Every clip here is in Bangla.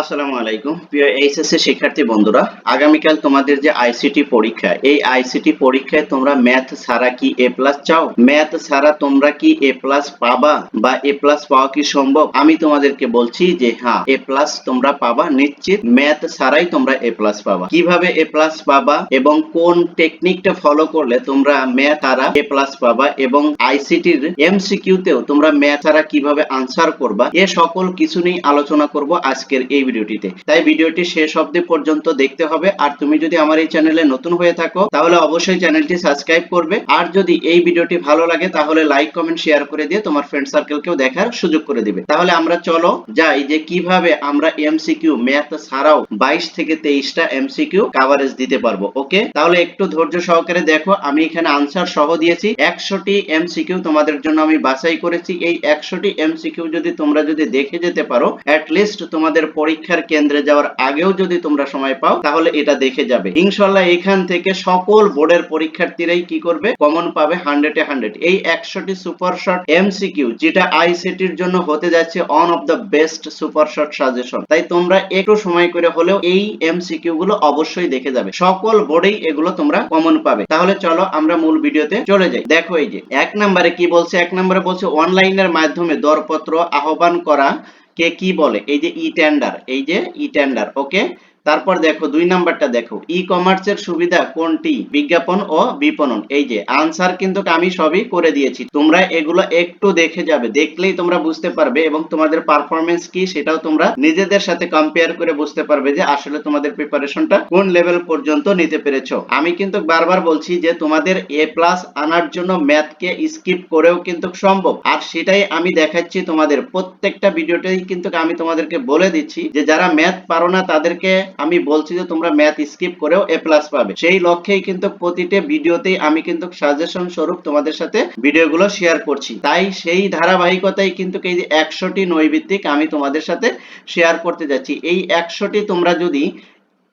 আসসালামু আলাইকুম। প্রিয় এইচএসসি শিক্ষার্থী বন্ধুরা, আগামীকাল তোমাদের যে আইসিটি পরীক্ষা, এই আইসিটি পরীক্ষায় তোমরা ম্যাথ ছাড়া কি এ প্লাস চাও? ম্যাথ ছাড়া তোমরা কি এ প্লাস পাবা বা এ প্লাস পাওয়া কি সম্ভব? আমি তোমাদেরকে বলছি যে হ্যাঁ এ প্লাস তোমরা পাবা নিশ্চিত। ম্যাথ ছাড়াই তোমরা এ প্লাস পাবা। কীভাবে এ প্লাস পাবা এবং কোন টেকনিকটা ফলো করলে তোমরা ম্যাথ ছাড়া এ প্লাস পাবা এবং আইসিটির এমসিকিউতেও তোমরা ম্যাথ ছাড়া কীভাবে আনসার করবা, এ সকল কিছু নিয়ে আলোচনা করব আজকের এই ভিডিওটিতে। তাই ভিডিওটি শেষ অবধি পর্যন্ত দেখতে হবে। আর তুমি যদি আমার এই চ্যানেলে নতুন হয়ে থাকো, তাহলে অবশ্যই চ্যানেলটি সাবস্ক্রাইব করবে। আর যদি এই ভিডিওটি ভালো লাগে, তাহলে লাইক, কমেন্ট, শেয়ার করে দিয়ে তোমার ফ্রেন্ড সার্কেলকেও দেখার সুযোগ করে দিবে। তাহলে আমরা চলো যাই যে কীভাবে আমরা এমসিকিউ ম্যাথ ছাড়াও বাইশ থেকে তেইশটা এমসিকিউ কাভারেজ দিতে পারব। ওকে তাহলে একটু ধৈর্য সহকারে দেখো, আমি এখানে আনসার সহ দিয়েছি। একশোটি এমসিকিউ তোমাদের জন্য আমি বাছাই করেছি। এই একশোটি এমসিকিউ যদি তোমরা যদি দেখে যেতে পারো লিস্ট তোমাদের পরীক্ষার কেন্দ্রে যাওয়ার আগেও যদি তোমরা সময় পাও, তাহলে এটা দেখে যাবে। ইনশাল্লাহ এখান থেকে সকল বোর্ডের পরীক্ষার্থীরাই কি করবে? কমন পাবে হান্ড্রেডে হান্ড্রেড এই একশোটি সুপার শর্ট এমসিকিউ যেটা আইসিটির জন্য হতে যাচ্ছে one of the best super short suggestion তাই তোমরা একটু সময় করে হলেও এই এমসিকিউ গুলো অবশ্যই দেখে যাবে। সকল বোর্ডেই এগুলো তোমরা কমন পাবে। তাহলে চলো আমরা মূল ভিডিওতে চলে যাই। দেখো এই যে, এক নম্বরে কি বলছে? এক নম্বরে বলছে অনলাইনের মাধ্যমে দরপত্র আহ্বান করা কে কি বলে? এই যে ই টেন্ডার এই যে ই টেন্ডার ওকে তারপর দেখো দুই নাম্বারটা দেখো ই কমার্সের সুবিধা কোনটি? বিজ্ঞাপন ও বিপণন। এই যে আনসার কিন্তু আমি সবই করে দিয়েছি। তোমরা এগুলো একটু দেখে যাবে, দেখলেই তোমরা বুঝতে পারবে এবং তোমাদের পারফরমেন্স কি সেটাও তোমরা নিজেদের সাথে কম্পেয়ার করে বুঝতে পারবে যে আসলে তোমাদের প্রিপারেশনটা কোন লেভেল পর্যন্ত নিতে পেরেছ। আমি কিন্তু বারবার বলছি যে তোমাদের এ প্লাস আনার জন্য ম্যাথকে স্কিপ করেও কিন্তু সম্ভব। আর সেটাই আমি দেখাচ্ছি তোমাদের। প্রত্যেকটা ভিডিওতেই কিন্তু আমি তোমাদেরকে বলে দিচ্ছি যে যারা ম্যাথ পারো না তাদেরকে আমি বলছি যে তোমরা ম্যাথ স্কিপ করেও এ প্লাস পাবে। সেই লক্ষ্যেই কিন্তু প্রতিটা ভিডিওতেই আমি কিন্তু সাজেশন স্বরূপ তোমাদের সাথে ভিডিওগুলো শেয়ার করছি। তাই সেই ধারাবাহিকতাই কিন্তু এই যে একশোটি নৈবিত্তিক আমি তোমাদের সাথে শেয়ার করতে যাচ্ছি। এই একশোটি তোমরা যদি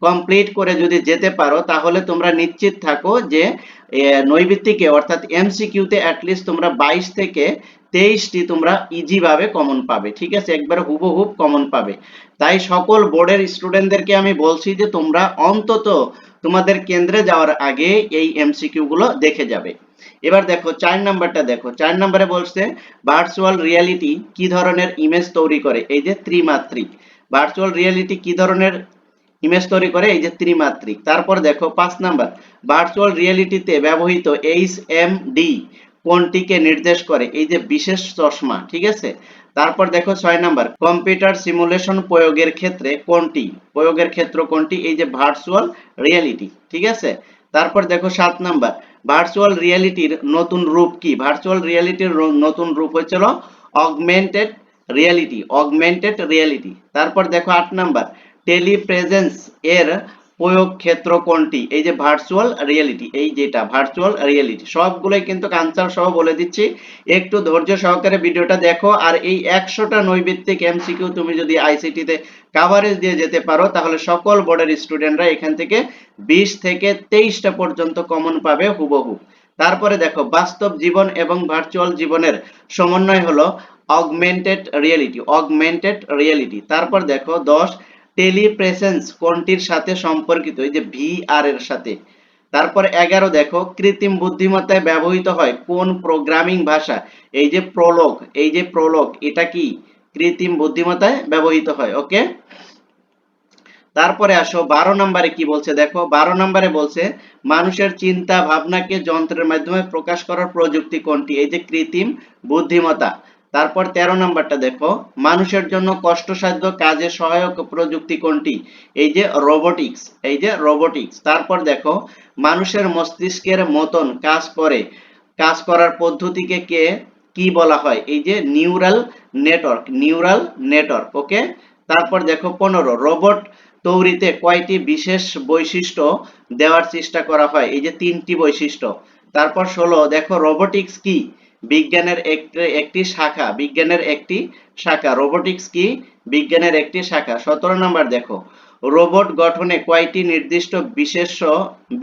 কমপ্লিট করে যদি যেতে পারো, তাহলে তোমরা নিশ্চিত থাকো যে নৈবিত্তিকে অর্থাৎ এমসিকিউতে অ্যাটলিস্ট তোমরা বাইশ থেকে তেইশটি তোমরা ইজিভাবে কমন পাবে। ঠিক আছে? একবার হুবহুব কমন পাবে। তাই সকল বোর্ডের স্টুডেন্টদেরকে আমি বলছি যে তোমরা অন্তত তোমাদের কেন্দ্রে যাওয়ার আগে এই এমসিকিউ গুলো দেখে যাবে। এবার দেখো, চার নাম্বারটা দেখো। চার নাম্বারে বলছে ভার্চুয়াল রিয়ালিটি কি ধরনের ইমেজ তৈরি করে? এই যে ত্রিমাত্রিক। ভার্চুয়াল রিয়ালিটি কি ধরনের ইমেজ তৈরি করে? এই যে ত্রিমাত্রিক। তারপর দেখো, পাঁচ নাম্বার। ভার্চুয়াল রিয়ালিটিতে ব্যবহৃত এইচ এম ডি কোনটিকে নির্দেশ করে? এই যে বিশেষ চশমা, ঠিক আছে? তারপর দেখো ছয় নাম্বার কম্পিউটার সিমুলেশন প্রয়োগের ক্ষেত্রে কোনটি? প্রয়োগের ক্ষেত্র কোনটি? এই যে ভার্চুয়াল রিয়ালিটি ঠিক আছে? তারপর দেখো সাত নাম্বার ভার্চুয়াল রিয়ালিটির নতুন রূপ কি? ভার্চুয়াল রিয়ালিটির নতুন রূপ হচ্ছিল অগমেন্টেড রিয়ালিটি অগমেন্টেড রিয়ালিটি তারপর দেখো আট নাম্বার টেলিপ্রেজেন্স এর প্রয়োগ ক্ষেত্র কোনটি? এই যে ভার্চুয়াল রিয়েলিটি এই যেটা ভার্চুয়াল রিয়েলিটি সবগুলোই কিন্তু আনসার সহ বলে দিচ্ছি। একটু ধৈর্য সহকারে ভিডিওটা দেখো, আর এই একশোটা নৈবিত্তিক এমসিকিউ তুমি যদি আইসিটিতে কাভারেজ দিয়ে যেতে পারো, তাহলে সকল বোর্ডের স্টুডেন্টরা এখান থেকে বিশ থেকে তেইশটা পর্যন্ত কমন পাবে হুবহু। তারপরে দেখো, বাস্তব জীবন এবং ভার্চুয়াল জীবনের সমন্বয় হলো অগমেন্টেড রিয়েলিটি অগমেন্টেড রিয়েলিটি তারপর দেখো, দশ টেলিপ্রেসেন্স কোনটির সাথে সম্পর্কিত, এই যে ভিআর এর সাথে। তারপর এগারো, দেখো, কৃত্রিম বুদ্ধিমত্তায় ব্যবহৃত হয় কোন প্রোগ্রামিং ভাষা? এই যে প্রলোক এই যে প্রলোক এটা কি? কৃত্রিম বুদ্ধিমত্তায় ব্যবহৃত হয়, ওকে? তারপরে আসো, বারো নম্বরে কি বলছে? দেখো, বারো নম্বরে বলছে, মানুষের চিন্তা ভাবনাকে যন্ত্রের মাধ্যমে প্রকাশ করার প্রযুক্তি কোনটি? এই যে কৃত্রিম বুদ্ধিমত্তা। তারপর ১৩ নাম্বারটা দেখো, মানুষের জন্য কষ্টসাধ্য কাজে সহায়ক প্রযুক্তি কোনটি? এই যে রোবোটিক্স এই যে রোবোটিক্স তারপর দেখো, মানুষের মস্তিষ্কের মতন কাজ করে। কাজ করার পদ্ধতিকে কে, কি বলা হয়? এই যে neural network neural network okay তারপর দেখো পনেরো রোবট তৈরিতে কয়টি বিশেষ বৈশিষ্ট্য দেওয়ার চেষ্টা করা হয়? এই যে তিনটি বৈশিষ্ট্য। তারপর ষোলো, দেখো রোবোটিক্স কি? বিজ্ঞানের একটি শাখা, বিজ্ঞানের একটি শাখা। রোবোটিক্স কি? বিজ্ঞানের একটি শাখা। সতেরো নম্বর দেখো। রোবট গঠনে কয়টি নির্দিষ্ট বিশেষ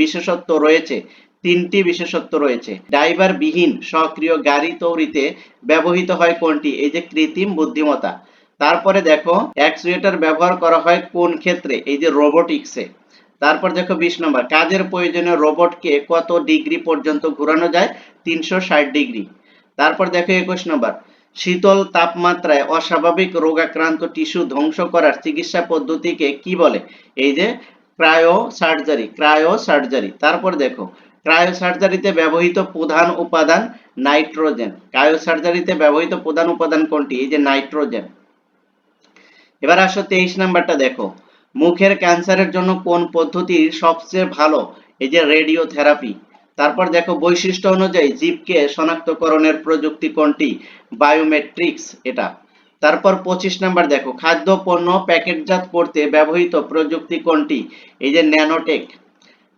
বিশেষত্ব রয়েছে? তিনটি বিশেষত্ব রয়েছে। ড্রাইভার বিহীন সক্রিয় গাড়ি তৈরিতে ব্যবহৃত হয় কোনটি? এই যে কৃত্রিম বুদ্ধিমত্তা। তারপরে দেখো অ্যাকচুয়েটর ব্যবহার করা হয় কোন ক্ষেত্রে? এই যে রোবোটিক্সে তারপর দেখো বিশ নম্বর। কাজের প্রয়োজনে রোবটকে কত ডিগ্রি পর্যন্ত ঘোরানো যায়? তিনশো ষাট ডিগ্রি। তারপর দেখো একুশ নম্বর। শীতল তাপমাত্রায় অস্বাভাবিক রোগাক্রান্ত টিস্যু ধ্বংস করার চিকিৎসা পদ্ধতিকে কি বলে? এই যে ক্রায়ো সার্জারি ক্রায়ো সার্জারি তারপর দেখো ক্রায়ো সার্জারিতে ব্যবহৃত প্রধান উপাদান নাইট্রোজেন। ক্রায়ো সার্জারিতে ব্যবহৃত প্রধান উপাদান কোনটি? এই যে নাইট্রোজেন। এবার আসো তেইশ নাম্বারটা দেখো। মুখের ক্যান্সারের জন্য কোন পদ্ধতি সবচেয়ে ভালো? এই যে রেডিও থেরাপি তারপর দেখো বৈশিষ্ট্য অনুযায়ী জীবকে শনাক্তকরণের প্রযুক্তি কোনটি? বায়োমেট্রিক্স এটা। তারপর পঁচিশ নাম্বার দেখো, খাদ্য পণ্য প্যাকেটজাত করতে ব্যবহৃত প্রযুক্তি কোনটি? এই যে ন্যানোটেক।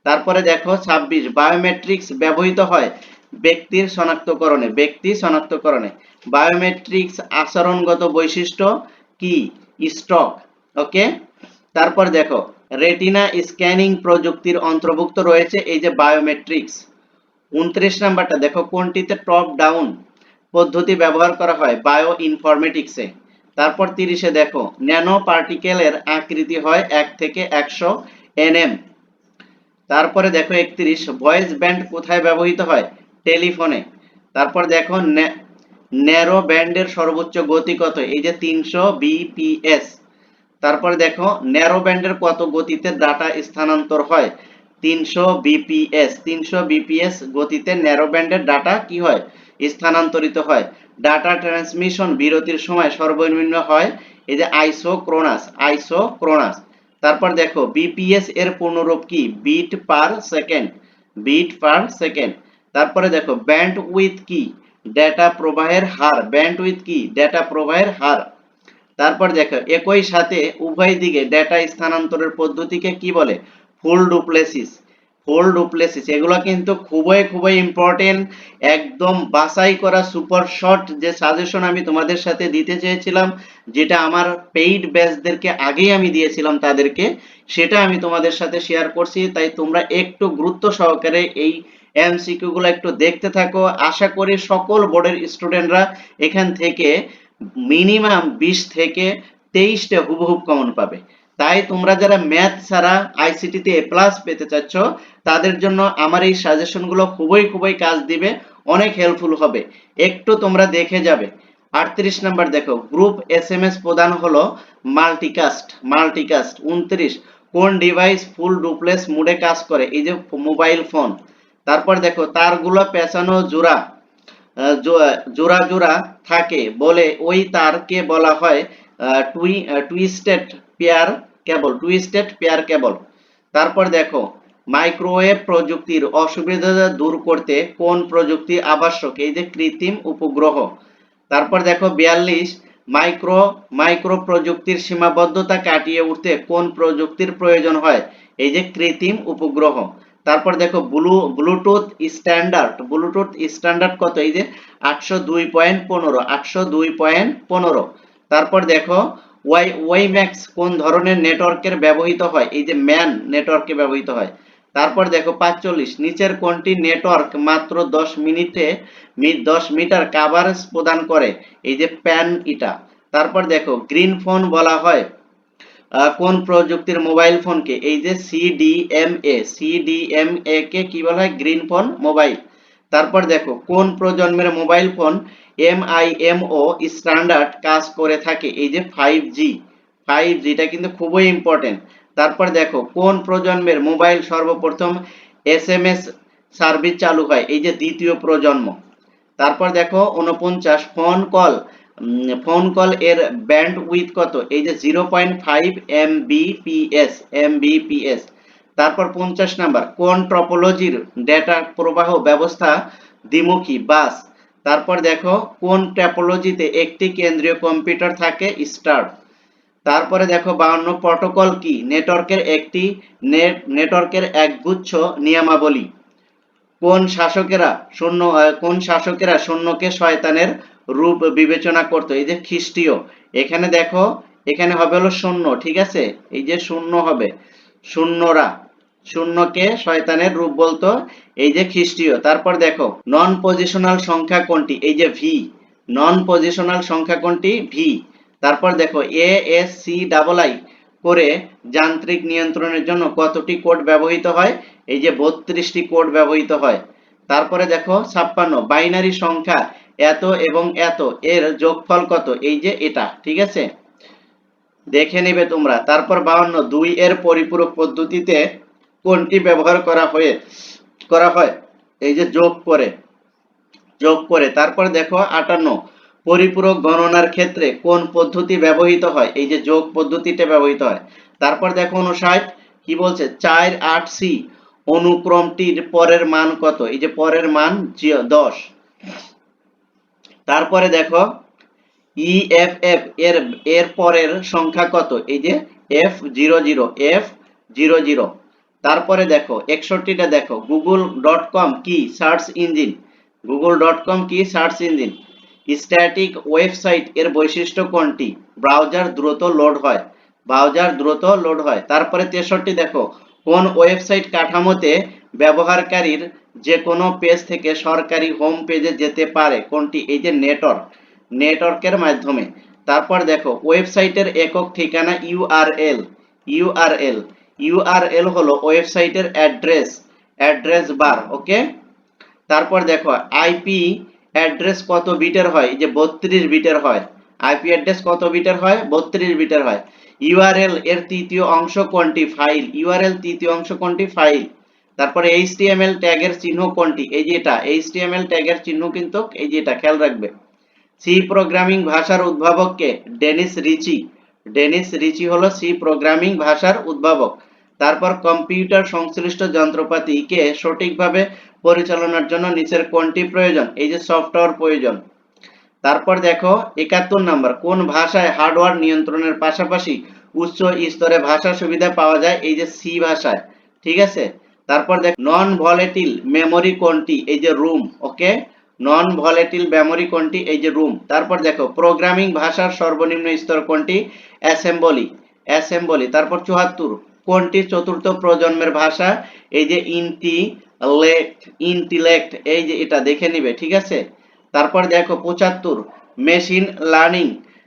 তারপরে দেখো ছাব্বিশ, বায়োমেট্রিক্স ব্যবহৃত হয় ব্যক্তির শনাক্তকরণে, ব্যক্তি শনাক্তকরণে। বায়োমেট্রিক্স আচরণগত বৈশিষ্ট্য কি? Stock, okay? তারপর দেখো রেটিনা স্ক্যানিং প্রযুক্তির অন্তর্ভুক্ত রয়েছে, এই যে বায়োমেট্রিক্স উনত্রিশ নাম্বারটা, দেখো কোনটিতে টপ ডাউন পদ্ধতি ব্যবহার করা হয় বায়ো ইনফরমেটিক্সে তারপর তিরিশে দেখো ন্যানো পার্টিকেলের আকৃতি হয় এক থেকে একশো এনএম তারপরে দেখো একত্রিশ ভয়েস ব্যান্ড কোথায় ব্যবহৃত হয়? টেলিফোনে তারপর দেখো ন্যারো ব্যান্ডের সর্বোচ্চ গতি কত? এই যে তিনশো বিপিএস তারপরে দেখো ন্যারো ব্যান্ডের কত গতিতে ডাটা স্থানান্তর হয়? তিনশো বিপিএস তিনশো বিপিএস গতিতে ন্যারো ব্যান্ডের ডাটা কি হয়? স্থানান্তরিত হয়। ডাটা ট্রান্সমিশন বিরতির সময় সর্বনিম্ন হয় এই যে আইসোক্রোনাস আইসোক্রোনাস তারপর দেখো বিপিএস এর পূর্ণরূপ কি? Bit per second bit per second তারপরে দেখো ব্যান্ড উইথ কি? ডেটা প্রবাহের হার ব্যান্ড উইথ কি? ডেটা প্রবাহের হার। তারপর দেখো, একই সাথে উভয় দিকে ডেটা স্থানান্তরের পদ্ধতিকে কি বলে? ফুল ডুপ্লেসিস ফুল ডুপ্লেসিস এগুলো কিন্তু খুবই খুবই ইম্পর্টেন্ট একদম বাছাই করা সুপার শর্ট যে সাজেশন আমি তোমাদের সাথে দিতে চেয়েছিলাম, যেটা আমার পেইড ব্যাচদেরকে আগেই আমি দিয়েছিলাম তাদেরকে, সেটা আমি তোমাদের সাথে শেয়ার করছি। তাই তোমরা একটু গুরুত্ব সহকারে এই এমসিকিউ গুলো একটু দেখতে থাকো। আশা করি সকল বোর্ডের স্টুডেন্টরা এখান থেকে মিনিমাম বিশ থেকে তেইশটা হুবহুব কমন পাবে। তাই তোমরা যারা ম্যাথ ছাড়া আইসিটিতে এ প্লাস পেতে চাচ্ছ, তাদের জন্য আমার এই সাজেশনগুলো খুবই খুবই কাজ দিবে, অনেক হেল্পফুল হবে। একটু তোমরা দেখে যাবে। আটত্রিশ নাম্বার দেখো গ্রুপ এস এম এস প্রদান হলো মাল্টিকাস্ট মাল্টিকাস্ট উনত্রিশ। কোন ডিভাইস ফুল ডুপ্লেস মুডে কাজ করে? এই যে মোবাইল ফোন তারপর দেখো, তারগুলো পেঁচানো জোড়া। জোড়া জোড়া থাকে। বলে ওই তারকে বলা হয় টুই twisted pair cable, twisted pair cable. তারপর দেখো, মাইক্রোওয়েভ প্রযুক্তির অসুবিধা দূর করতে কোন প্রযুক্তি আবশ্যক? এই যে কৃত্রিম উপগ্রহ। তারপর দেখো, বিয়াল্লিশ, মাইক্রো মাইক্রো প্রযুক্তির সীমাবদ্ধতা কাটিয়ে উঠতে কোন প্রযুক্তির প্রয়োজন হয়? এই যে কৃত্রিম উপগ্রহ। তারপর দেখো blue, Bluetooth standard Bluetooth standard কত? এই যে আটশো দুই পয়েন্ট পনেরো, আটশো দুই পয়েন্ট পনেরো। তারপর দেখো ওয়াই ওয়াই ম্যাক্স কোন ধরনের নেটওয়ার্কের ব্যবহৃত হয়? এই যে ম্যান নেটওয়ার্কে ব্যবহৃত হয়। তারপর দেখো পাঁচচল্লিশ, নিচের কোনটি নেটওয়ার্ক মাত্র দশ মিনিটে দশ মিটার কাভারেজ প্রদান করে? এই যে প্যান ইটা। তারপর দেখো গ্রিন ফোন বলা হয়। কোন প্রযুক্তির মোবাইল ফোনকে এই যে সিডিএমএ সিডিএমএ কে কি বলা হয়? গ্রিন ফোন মোবাইল তারপর দেখো, কোন প্রজন্মের মোবাইল ফোন এমআইএমও স্ট্যান্ডার্ড কাজ করে থাকে? এই যে ফাইভ জি ফাইভ জিটা কিন্তু খুবই ইম্পর্টেন্ট তারপর দেখো, কোন প্রজন্মের মোবাইল সর্বপ্রথম এস এম এস সার্ভিস চালু হয়? এই যে দ্বিতীয় প্রজন্ম। তারপর দেখো উনপঞ্চাশ ফোন কল ফোন কল এর ব্যান্ড উইথ কত? এই যে zero point five M BPS M BPS তারপর পঞ্চাশ নাম্বার, কোন ট্রপোলজির ডেটা প্রবাহ ব্যবস্থা দ্বিমুখী? বাস। তারপর দেখো, কোন ট্যাপোলজিতে একটি কেন্দ্রীয় কম্পিউটার থাকে? স্টার। তারপরে দেখো, বাউন্ন, প্রটোকল কি? নেটওয়ার্কের একটি, নেট, নেটওয়ার্কের একগুচ্ছ নিয়মাবলী। কোন শাসকেরা শূন্য কোন শাসকেরা শূন্যকে শয়তানের রূপ বিবেচনা করতো? এই যে খ্রিস্টীয়, এখানে দেখো, এখানে হবে হলো শূন্য, ঠিক আছে? এই যে শূন্য হবে, শূন্যরা, শূন্যকে শয়তানের রূপ বলতো, এই যে খ্রিস্টীয়। তারপর দেখো নন পজিশনাল সংখ্যা কোনটি? এই যে ভি নন পজিশনাল সংখ্যা কোনটি? ভি। তারপর দেখো A S C double I করে যান্ত্রিক নিয়ন্ত্রণের জন্য কতটি কোড ব্যবহৃত হয়? এই যে বত্রিশটি কোড ব্যবহৃত হয়। তারপরে দেখো, ছাপ্পান্ন, বাইনারি সংখ্যা এত এবং এত, এর যোগফল কত? এই যে এটা, ঠিক আছে? দেখে নেবে তোমরা। তারপর বাউন্ন, দুই এর পরিপূরক পদ্ধতিতে কোনটি ব্যবহার করা হয়ে, করা হয়? এই যে যোগ করে যোগ করে। তারপর দেখো, আটান্ন পরিপূরক গণনার ক্ষেত্রে কোন পদ্ধতি ব্যবহৃত হয়? এই যে যোগ পদ্ধতিটা ব্যবহৃত হয়। তারপর দেখো উনষাট কি বলছে? চার আট সি, অনুক্রমটির পরের মান কত? এই যে পরের মান দশ। তারপরে দেখো, ই, এফ এফ, এর এর পরের সংখ্যা কত? এই যে F, zero zero, F, zero zero. তারপরে দেখো, একষট্টিটা দেখো। গুগল ডট কম কি? Search engine. Google dot com কি? Search engine. স্ট্যাটিক ওয়েবসাইট এর বৈশিষ্ট্য কোনটি? ব্রাউজার দ্রুত লোড হয়। ব্রাউজার দ্রুত লোড হয়। তারপরে তেষট্টি দেখো, কোন ওয়েবসাইট কাঠামোতে ব্যবহারকারীর যে কোনো পেজ থেকে সরকারি হোম পেজে যেতে পারে? কোনটি? এই যে নেটওয়ার্ক নেটওয়ার্কের মাধ্যমে। তারপর দেখো ওয়েবসাইটের একক ঠিকানা ইউআরএল ইউআরএল ইউআরএল হলো ওয়েবসাইটের অ্যাড্রেস অ্যাড্রেস বার ওকে তারপর দেখো আইপি অ্যাড্রেস কত বিটের হয়? যে বত্রিশ বিটের হয়। আইপি অ্যাড্রেস কত বিটের হয়? বত্রিশ বিটের হয়। ইউআরএল এর তৃতীয় অংশ কোনটি? ফাইল ইউআরএল তৃতীয় অংশ কোনটি? ফাইল তারপরে এইচটিএমএল ট্যাগের চিহ্ন কোনটি? এই যে এটা। এইচটিএমএল ট্যাগের চিহ্ন কিন্তু এই যে এটা, খেয়াল রাখবে। সি প্রোগ্রামিং ভাষার উদ্ভাবককে ডেনিস রিচি। ডেনিস রিচি হলো সি প্রোগ্রামিং ভাষার উদ্ভাবক। তারপর কম্পিউটার সংশ্লিষ্ট যন্ত্রপাতিকে সঠিকভাবে পরিচালনার জন্য নিচের কোনটি প্রয়োজন? এই যে সফটওয়্যার প্রয়োজন। তারপর দেখো, একাত্তর নাম্বার, কোন ভাষায় হার্ডওয়্যার নিয়ন্ত্রণের পাশাপাশি উচ্চ স্তরে ভাষা সুবিধা পাওয়া যায়? এই যে সি ভাষায়, ঠিক আছে? তারপর দেখ নন ভলেটিল মেমোরি কোনটি? এই যে রুম ওকে নন ভলেটিল মেমোরি কোনটি? এই যে রুম তারপর দেখো প্রোগ্রামিং ভাষার সর্বনিম্ন স্তর কোনটি? অ্যাসেম্বলি অ্যাসেম্বলি তারপর চুয়াত্তর কোনটি চতুর্থ প্রজন্মের ভাষা? এই যে ইন্টিলেক্ট ইন্টিলেক্ট এই যে এটা দেখে নিবে, ঠিক আছে? তারপর দেখো পঁচাত্তর মেশিন লার্নিং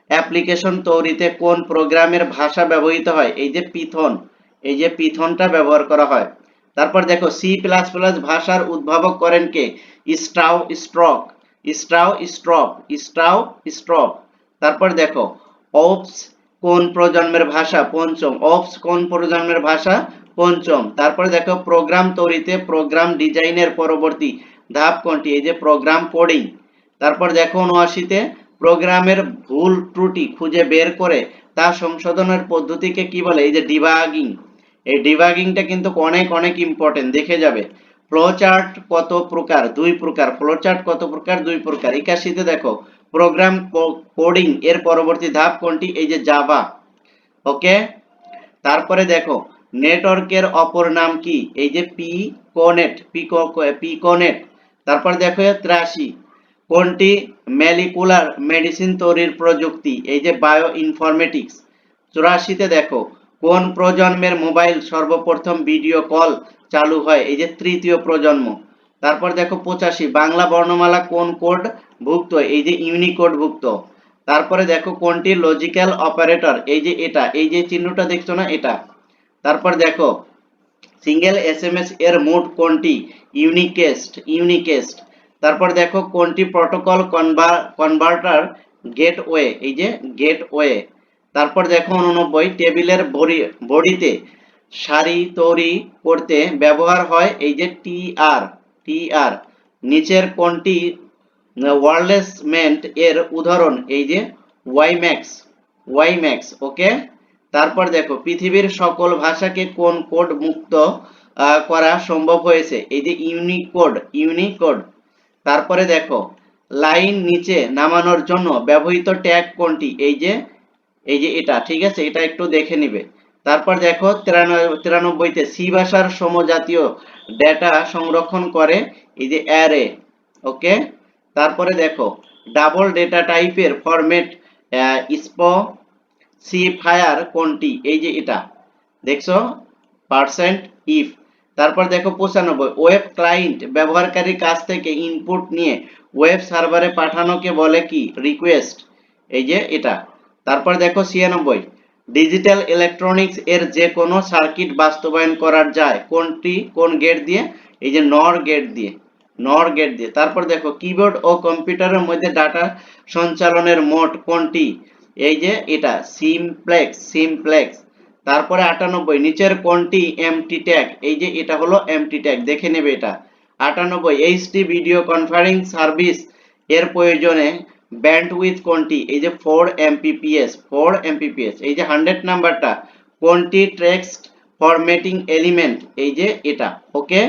অ্যাপ্লিকেশন তৈরিতে কোন প্রোগ্রামের ভাষা ব্যবহৃত হয়? এই যে পিথন, এই যে পিথনটা ব্যবহার করা হয়। তারপর দেখো সি প্লাস প্লাস ভাষার উদ্ভাবক করেন কে? স্ট্রাউ স্ট্রক স্ট্রাউ স্ট্রপ স্ট্রাউ স্ট্রপ তারপর দেখো অপস কোন প্রজন্মের ভাষা? পঞ্চম। অপস কোন প্রজন্মের ভাষা? পঞ্চম। তারপরে দেখো, প্রোগ্রাম তৈরিতে, প্রোগ্রাম ডিজাইনের পরবর্তী ধাপ কোনটি? এই যে প্রোগ্রাম কোডিং। তারপর দেখো উনআশিতে, প্রোগ্রামের ভুল ত্রুটি খুঁজে বের করে তা সংশোধনের পদ্ধতিকে কি বলে? এই যে ডিবাগিং। এই ডিবাগিংটা কিন্তু অনেক অনেক ইম্পর্টেন্ট দেখে যাবে। ফ্লোচার্ট কত প্রকার? দুই প্রকার। ফ্লোচার্ট কত প্রকার? দুই প্রকার। একাশিতে দেখো প্রোগ্রাম কোডিং এর পরবর্তী ধাপ কোনটি? এই যে জাভা ওকে? তারপরে দেখো নেটওয়ার্কের অপর নাম কি? এই যে পি কোনেট পিকোনেট তারপর দেখো ত্রাশি কোনটি? ম্যালিকুলার মেডিসিন তৈরির প্রযুক্তি। এই যে বায়ো ইনফরমেটিক্স চুরাশিতে দেখো, কোন প্রজন্মের মোবাইল সর্বপ্রথম ভিডিও কল চালু হয়? এই যে তৃতীয় প্রজন্ম। তারপর দেখো পঁচাশি। বাংলা বর্ণমালা কোন কোড ভুক্ত, এই যে ইউনিকোড ভুক্ত। তারপরে দেখো কোনটি? Logical operator. এই যে এটা, এই যে চিহ্নটা দেখছ না এটা? তারপর দেখো, সিঙ্গেল এসএমএস এর মোড কোনটি? ইউনিকেস্ট ইউনিকেস্ট। তারপর দেখো কোনটি? প্রোটোকল কনভার্টার গেটওয়ে, এই যে গেটওয়ে। তারপর দেখো উননব্বই, টেবিলের বড়ি বডিতে সারি তৈরি করতে ব্যবহার হয়, এই যে টিআর টিআর নিচের কোনটি ওয়ারলেসমেন্ট এর উদাহরণ, এই যে ওয়াইম্যাক্স ওয়াইম্যাক্স ওকে তারপর দেখো, পৃথিবীর সকল ভাষাকে কোন কোড মুক্ত করা সম্ভব হয়েছে? এই যে ইউনিকোড ইউনিকোড তারপরে দেখো লাইন নিচে নামানোর জন্য ব্যবহৃত ট্যাগ কোনটি? এই যে এই যে এটা, ঠিক আছে? এটা একটু দেখে নিবে। তারপর দেখো তিরানব্বই তিরানব্বইতে সি ভাষার সমজাতীয় ডেটা সংরক্ষণ করে, এই যে অ্যারে ওকে তারপরে দেখো ডাবল ডেটা টাইপের ফরম্যাট স্পেসিফায়ার কোনটি? এই যে এটা। দেখছ? পার্সেন্ট ইফ তারপর দেখো পঁচানব্বই। ওয়েব ক্লায়েন্ট ব্যবহারকারীর কাছ থেকে ইনপুট নিয়ে ওয়েব সার্ভারে পাঠানোকে বলে কি? রিকোয়েস্ট এই যে এটা। তারপর দেখো ছিয়ানব্বই। ডিজিটাল ইলেকট্রনিক্স এর যে কোনো সার্কিট বাস্তবায়ন করা যায়। কোনটি? কোন গেট দিয়ে? এই যে নর গেট দিয়ে। নর গেট দিয়ে। তারপর দেখো কিবোর্ড ও কম্পিউটারের মধ্যে ডাটা সঞ্চালনের মোড কোনটি? এই যে এটা সিমপ্লেক্স সিমপ্লেক্স তারপরে আটানব্বই, নিচের কোনটি? এমটি ট্যাগ এই যে এটা হলো এমটি ট্যাগ দেখে নেবে এটা। আটানব্বই এইচডি ভিডিও কনফারেন্স সার্ভিস এর প্রয়োজনে ব্যান্ডউইথ কোনটি? এই যে ফোর এমপিপিএস ফোর এমপিপিএস এই যে হান্ড্রেড নাম্বারটা কোনটি টেক্সট ফরম্যাটিং এলিমেন্ট এই যে এটা ওকে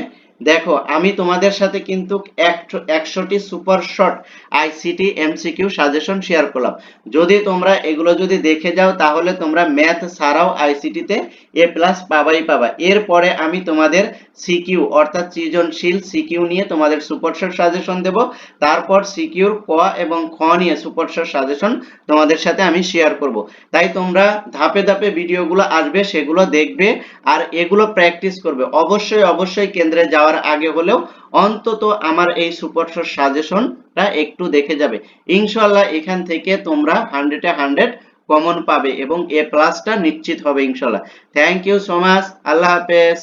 দেখো, আমি তোমাদের সাথে কিন্তু একশো- একশোটি super short ICT MCQ suggestion share করলাম। যদি তোমরা এগুলো যদি দেখে যাও, তাহলে তোমরা ম্যাথ ছাড়াও আইসিটিতে এ প্লাস পাবাই পাবা। এরপরে আমি তোমাদের সিকিউ অর্থাৎ সৃজনশীল সিকিউ নিয়ে তোমাদের সুপার শর্ট সাজেশন দেব। তারপর সিকিউর ক এবং খ নিয়ে সুপার শর্ট সাজেশন তোমাদের সাথে আমি শেয়ার করব। তাই তোমরা ধাপে ধাপে ভিডিওগুলো আসবে, সেগুলো দেখবে আর এগুলো প্র্যাকটিস করবে। অবশ্যই অবশ্যই কেন্দ্রে যাওয়ার আগে হলেও অন্তত আমার এই সুপার সাজেশন সাজেশনটা একটু দেখে যাবে। ইনশাল্লাহ এখান থেকে তোমরা হান্ড্রেডে হান্ড্রেড কমন পাবে এবং এ প্লাসটা নিশ্চিত হবে ইনশাল্লাহ থ্যাংক ইউ সো মাচ আল্লাহ হাফেজ।